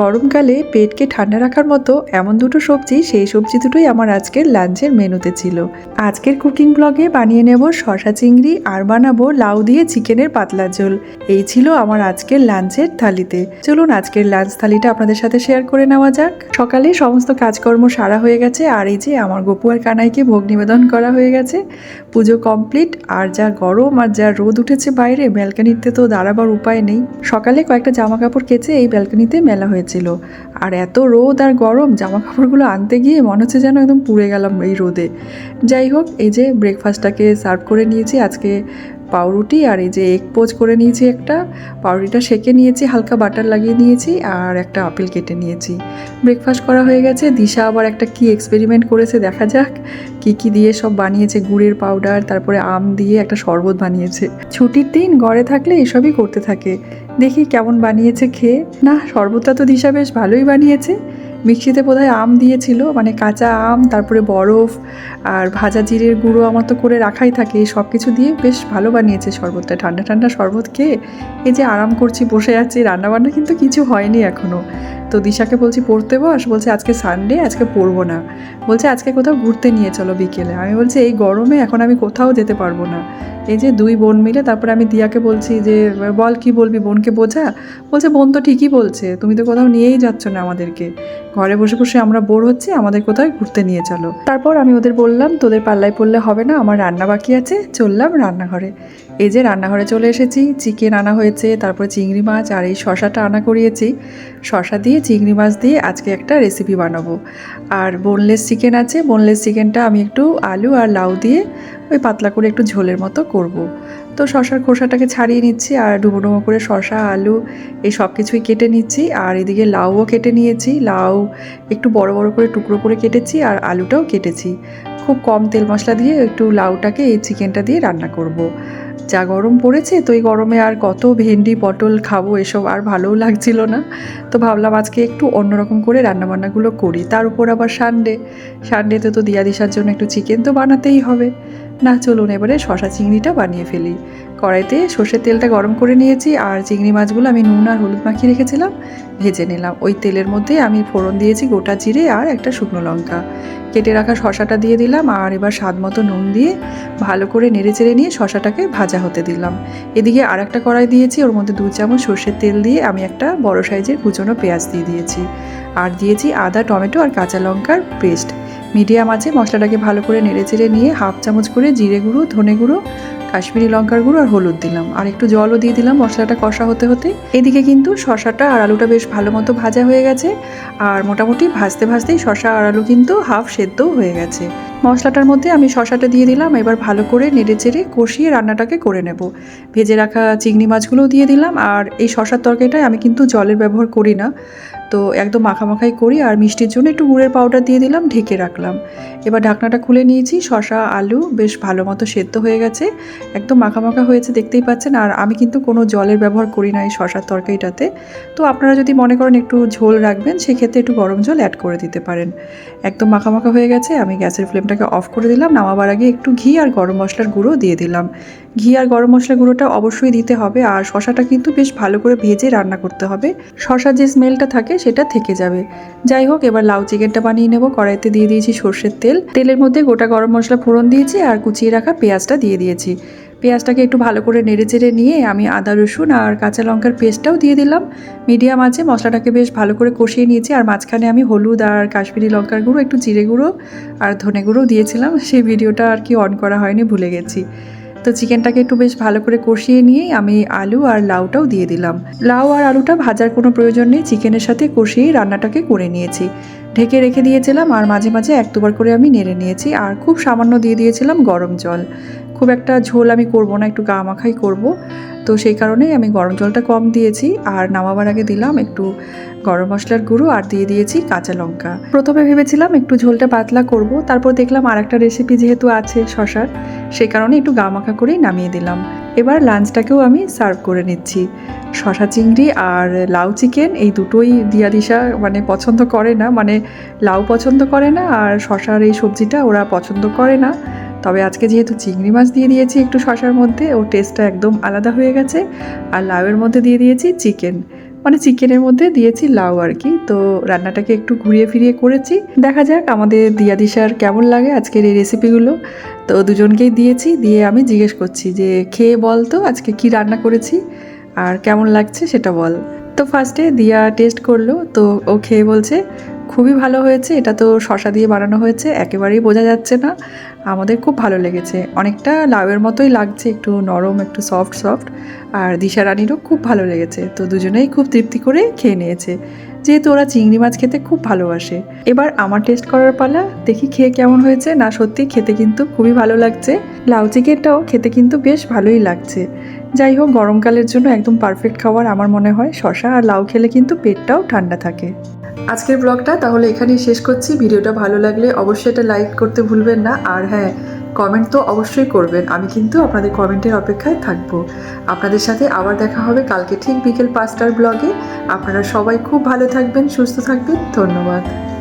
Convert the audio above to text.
গরমকালে পেটকে ঠান্ডা রাখার মতো এমন দুটো সবজি, সেই সবজি দুটোই আমার আজকের লাঞ্চের মেনুতে ছিল। আজকের কুকিং ব্লগে বানিয়ে নেব শশা চিংড়ি আর বানাবো লাউ দিয়ে চিকেনের পাতলা ঝোল। এই ছিল আমার আজকের লাঞ্চের থালিতে। চলুন আজকের লাঞ্চ থালিটা আপনাদের সাথে শেয়ার করে নেওয়া যাক। সকালে সমস্ত কাজকর্ম সারা হয়ে গেছে, আর এই যে আমার গপু আর কানাইকে ভোগ নিবেদন করা হয়ে গেছে। পুজো কমপ্লিট, আর যা গরম আর যা রোদ উঠেছে বাইরে, ব্যালকানিতে তো দাঁড়াবার উপায় নেই। সকালে কয়েকটা জামা কাপড় কেচে এই ব্যালকানিতে মেলা হয়েছিল। আর এত রোদ আর গরম জামা কাপড়গুলো আনতে গিয়ে মনে হচ্ছে যেন একদম পুড়ে গেলাম এই রোদে। যাই হোক, এই যে ব্রেকফাস্টটাকে সার্ভ করে নিয়েছি। আজকে পাউরুটি আর এই যে এগ পোচ করে নিয়েছি একটা। পাউরুটিটা সেকে নিয়েছি, হালকা বাটার লাগিয়ে নিয়েছি আর একটা আপেল কেটে নিয়েছি। ব্রেকফাস্ট করা হয়ে গেছে, দিশা আবার একটা কি এক্সপেরিমেন্ট করেছে দেখা যাক। কি কি দিয়ে সব বানিয়েছে, গুড়ের পাউডার তারপরে আম দিয়ে একটা শরবত বানিয়েছে। ছুটির দিন ঘরে থাকলে এসবই করতে থাকে। দেখি কেমন বানিয়েছে খেয়ে। না, শরবতটা তো দিশা বেশ ভালোই বানিয়েছে। মিক্সিতে বোধহয় আম দিয়েছিল মানে কাঁচা আম, তারপরে বরফ আর ভাজা জিরের গুঁড়ো আমার তো করে রাখাই থাকে সব কিছু দিয়ে বেশ ভালো বানিয়েছে শরবতটা। ঠান্ডা ঠান্ডা শরবত খেয়ে এই যে আরাম করছি, বসে আছি, রান্নাবান্না কিন্তু কিছু হয়নি এখনও তো দিশাকে বলছি, পড়তে বস? বলছে, আজকে সানডে আজকে পড়ব না। বলছে, আজকে কোথাও ঘুরতে নিয়ে চলো বিকেলে। আমি বলছি, এই গরমে এখন আমি কোথাও যেতে পারব না। এই যে দুই বোন মিলে, তারপরে আমি দিয়াকে বলছি যে, বল কি বলবি, বোনকে বোঝা? বলছে, বোন তো ঠিকই বলছে, তুমি তো কোথাও নিয়েই যাচ্ছ না আমাদেরকে। ঘরে বসে বসে আমরা বোর হচ্ছি, আমাদের কোথাও ঘুরতে নিয়ে চলো। তারপর আমি ওদের বললাম, তোদের পাল্লায় পড়লে হবে না, আমার রান্না বাকি আছে, চললাম রান্নাঘরে। এই যে রান্নাঘরে চলে এসেছি, চিকেন আনা হয়েছে, তারপরে চিংড়ি মাছ আর এই শশাটা আনা করিয়েছি শশা দিয়ে, চিংড়ি মাছ দিয়ে আজকে একটা রেসিপি বানাবো আর বোনলেস চিকেন আছে বোনলেস চিকেনটা আমি একটু আলু আর লাউ দিয়ে ওই পাতলা করে একটু ঝোলের মতো করব। তো শশার খোসাটাকে ছাড়িয়ে নিচ্ছি আর ডুবো ডুবো করে শশা, আলু এই সব কিছুই কেটে নিচ্ছি আর এদিকে লাউও কেটে নিয়েছি, লাউ একটু বড় বড় করে টুকরো করে কেটেছি আর আলুটাও কেটেছি খুব কম তেল মশলা দিয়ে একটু লাউটাকে এই চিকেনটা দিয়ে রান্না করব। যা গরম পড়েছে, তো এই গরমে আর কত ভেন্ডি, পটল খাব, এসব আর ভালোও লাগছিল না। তো ভাবলাম আজকে একটু অন্যরকম করে রান্নাবান্নাগুলো করি। তার উপর আবার সানডে। সানডেতে তো দিয়া দিশার জন্য একটু চিকেন তো বানাতেই হবে। না, চলুন এবারে শশা চিংড়িটা বানিয়ে ফেলি। কড়াইতে সর্ষের তেলটা গরম করে নিয়েছি, আর চিংড়ি মাছগুলো আমি নুন আর হলুদ মাখিয়ে রেখেছিলাম, ভেজে নিলাম। ওই তেলের মধ্যে আমি ফোড়ন দিয়েছি গোটা জিরে আর একটা শুকনো লঙ্কা। কেটে রাখা শশাটা দিয়ে দিলাম আর এবার স্বাদ মতো নুন দিয়ে ভালো করে নেড়ে চেড়ে নিয়ে শশাটাকে ভাজা হতে দিলাম। এদিকে আর একটা কড়াই দিয়েছি, ওর মধ্যে দু চামচ সর্ষের তেল দিয়ে আমি একটা বড় সাইজের কুচনো পেঁয়াজ দিয়ে দিয়েছি। আর দিয়েছি আদা, টমেটো আর কাঁচা লঙ্কার পেস্ট। মিডিয়াম আছে মশলাটাকে ভালো করে নেড়ে চেড়ে নিয়ে হাফ চামচ করে জিরে গুঁড়ো, ধনে গুঁড়ো কাশ্মীরি লঙ্কার গুঁড়ো আর হলুদ দিলাম। আর একটু জলও দিয়ে দিলাম, মশলাটা কষা হতে হতে। এদিকে কিন্তু শশাটা আর আলুটা বেশ ভালো মতো ভাজা হয়ে গেছে। আর মোটামুটি ভাজতে ভাজতেই শশা আর আলু কিন্তু হাফ সেদ্ধও হয়ে গেছে। মশলাটার মধ্যে আমি শশাটা দিয়ে দিলাম, এবার ভালো করে নেড়ে চেড়ে কষিয়ে রান্নাটাকে করে নেব। ভেজে রাখা চিংড়ি মাছগুলোও দিয়ে দিলাম, আর এই শশার তরকারিটায় আমি কিন্তু জলের ব্যবহার করি না। তো একদম মাখামাখাই করি আর মিষ্টির জন্য একটু গুড়ের পাউডার দিয়ে দিলাম, ঢেকে রাখলাম। এবার ঢাকনাটা খুলে নিয়েছি শশা আলু বেশ ভালো মতো সেদ্ধ হয়ে গেছে। একদম মাখামাখা হয়েছে, দেখতেই পাচ্ছেন। আর আমি কিন্তু কোনো জলের ব্যবহার করি না এই শশার তরকারিটাতে। তো আপনারা যদি মনে করেন একটু ঝোল রাখবেন, সেক্ষেত্রে একটু গরম জল অ্যাড করে দিতে পারেন। একদম মাখামাখা হয়ে গেছে, আমি গ্যাসের ফ্লেমটাকে অফ করে দিলাম। নামাবার আগে একটু ঘি আর গরম মশলার গুঁড়ো দিয়ে দিলাম। ঘি আর গরম মশলা গুঁড়োটা অবশ্যই দিতে হবে। আর শশাটা কিন্তু বেশ ভালো করে ভেজে রান্না করতে হবে। শশার যে স্মেলটা থাকে সেটা থেকে যাবে। যাই হোক, এবার লাউ চিকেনটা বানিয়ে নেব। কড়াইতে দিয়ে দিয়েছি সর্ষের তেল। তেলের মধ্যে গোটা গরম মশলা ফোড়ন দিয়েছি আর কুচিয়ে রাখা পেঁয়াজটা দিয়ে দিয়েছি। পেঁয়াজটাকে একটু ভালো করে নেড়ে চেড়ে নিয়ে আমি আদা, রসুন আর কাঁচা লঙ্কার পেস্টটাও দিয়ে দিলাম। মিডিয়াম আছে মশলাটাকে বেশ ভালো করে কষিয়ে নিয়েছি আর মাঝখানে আমি হলুদ আর কাশ্মীরি লঙ্কার গুঁড়ো, একটু জিরে গুঁড়ো আর ধনে গুঁড়ো দিয়েছিলাম। সেই ভিডিওটা আর কি অন করা হয়নি, ভুলে গেছি। তো চিকেনটাকে একটু বেশ ভালো করে কষিয়ে নিয়েই আমি আলু আর লাউটাও দিয়ে দিলাম। লাউ আর আলুটা ভাজার কোনো প্রয়োজন নেই, চিকেনের সাথে কষিয়েই রান্নাটাকে করে নিয়েছি। ঢেকে রেখে দিয়েছিলাম আর মাঝে মাঝে এক দুবার করে আমি নেড়ে নিয়েছি আর খুব সামান্য দিয়ে দিয়েছিলাম গরম জল। খুব একটা ঝোল আমি করব না, একটু গা মাখাই করব। তো সেই কারণেই আমি গরম জলটা কম দিয়েছি আর নামাবার আগে দিলাম একটু গরম মশলার গুঁড়ো আর দিয়ে দিয়েছি কাঁচা লঙ্কা। প্রথমে ভেবেছিলাম একটু ঝোলটা পাতলা করব, তারপর দেখলাম আর একটা রেসিপি যেহেতু আছে শশার, সেই কারণে একটু গা মাখা করেই নামিয়ে দিলাম। এবার লাঞ্চটাকেও আমি সার্ভ করে নিচ্ছি। শশা চিংড়ি আর লাউ চিকেন এই দুটোই দিয়া দিশা মানে পছন্দ করে না মানে লাউ পছন্দ করে না আর শশার এই সবজিটা ওরা পছন্দ করে না। তবে আজকে যেহেতু চিংড়ি মাছ দিয়ে দিয়েছি একটু শশার মধ্যে, ওর টেস্টটা একদম আলাদা হয়ে গেছে। আর লাউয়ের মধ্যে দিয়ে দিয়েছি চিকেন মানে চিকেনের মধ্যে দিয়েছি লাউ আর কি। তো রান্নাটাকে একটু ঘুরিয়ে ফিরিয়ে করেছি। দেখা যাক আমাদের দিয়া দিশার কেমন লাগে আজকের এই রেসিপিগুলো তো দুজনকেই দিয়েছি, দিয়ে আমি জিজ্ঞেস করছি যে, খেয়ে বল তো, আজকে কি রান্না করেছি? আর কেমন লাগছে সেটা বল। তো ফার্স্টে দিয়া টেস্ট করল, তো ও খেয়ে বলছে খুবই ভালো হয়েছে। এটা তো শশা দিয়ে বানানো হয়েছে, একেবারেই বোঝা যাচ্ছে না। আমাদের খুব ভালো লেগেছে। অনেকটা লাউয়ের মতোই লাগছে, একটু নরম, একটু সফট সফট আর দিশা রানীরও খুব ভালো লেগেছে। তো দুজনেই খুব তৃপ্তি করে খেয়ে নিয়েছে। যেহেতু ওরা চিংড়ি মাছ খেতে খুব ভালোবাসে। এবার আমার টেস্ট করার পালা, দেখি খেয়ে কেমন হয়েছে। না, সত্যি খেতে কিন্তু খুবই ভালো লাগছে। লাউ চিকেনটাও খেতে কিন্তু বেশ ভালোই লাগছে। যাই হোক, গরমকালের জন্য একদম পারফেক্ট খাবার আমার মনে হয়। শশা আর লাউ খেলে কিন্তু পেটটাও ঠান্ডা থাকে। আজকের ব্লগটা তাহলে এখানেই শেষ করছি। ভিডিওটা ভালো লাগলে অবশ্যই এটা লাইক করতে ভুলবেন না। আর হ্যাঁ কমেন্ট তো অবশ্যই করবেন। আমি কিন্তু আপনাদের কমেন্টের অপেক্ষায় থাকব। আপনাদের সাথে আবার দেখা হবে কালকে ঠিক বিকেল পাঁচটার ব্লগে। আপনারা সবাই খুব ভালো থাকবেন, সুস্থ থাকবেন। ধন্যবাদ।